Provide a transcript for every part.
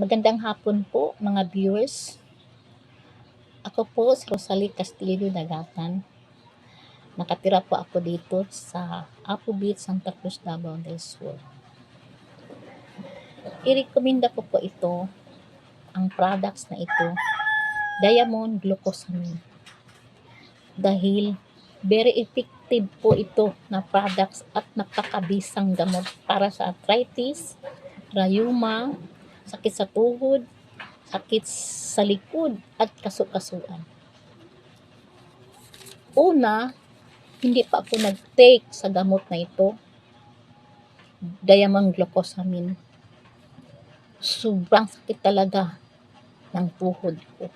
Magandang hapon po mga viewers. Ako po si Rosalie Castillo Dagatan. Nakatira po ako dito sa Apo Beach, Santa Cruz, Davao del Sur. I-recommenda ko po ito, ang products na ito, Diamond Glucosamine. Dahil very effective po ito na products at napakabisang gamot para sa arthritis, rayuma, sakit sa tuhod, sakit sa likod, at kasukasuan. Una, hindi pa ako nag-take sa gamot na ito, diamond glucosamine. Sobrang sakit talaga ng tuhod ko.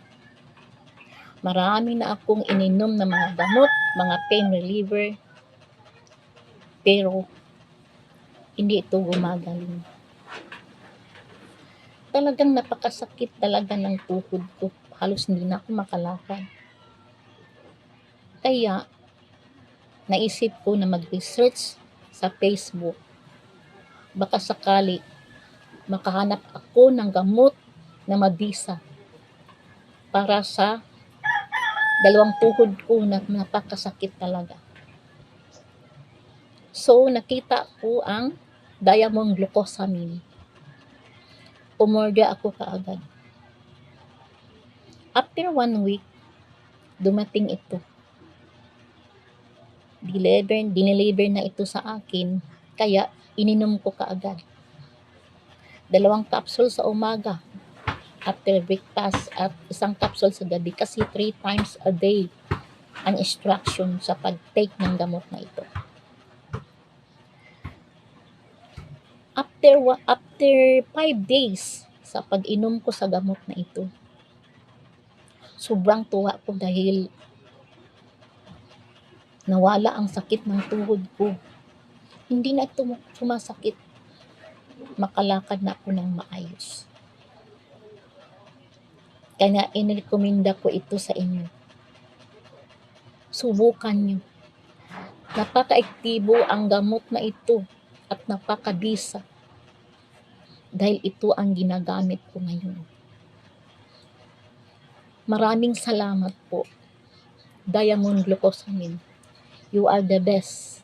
Marami na akong ininom na mga gamot, mga pain reliever, pero hindi ito gumagaling talagang napakasakit talaga ng tuhod ko. Halos hindi na ako makalakad. Kaya, naisip ko na mag-research sa Facebook. Baka sakali, makahanap ako ng gamot na mabisa para sa dalawang tuhod ko na napakasakit talaga. So, nakita ko ang diamond glucosamine umorder ako kaagad. After one week, dumating ito. Deliver, dineliver na ito sa akin, kaya ininom ko kaagad. Dalawang capsule sa umaga, after breakfast, at isang capsule sa gabi, kasi three times a day ang instruction sa pag-take ng gamot na ito. After after 5 days sa pag-inom ko sa gamot na ito, sobrang tuwa ko dahil nawala ang sakit ng tuhod ko. Hindi na ito sumasakit. Makalakad na ako ng maayos. Kaya inirekomenda ko ito sa inyo. Subukan nyo. Napaka-ektibo ang gamot na ito at napakabisa dahil ito ang ginagamit ko ngayon. Maraming salamat po. Diamond Glucosamine. You are the best.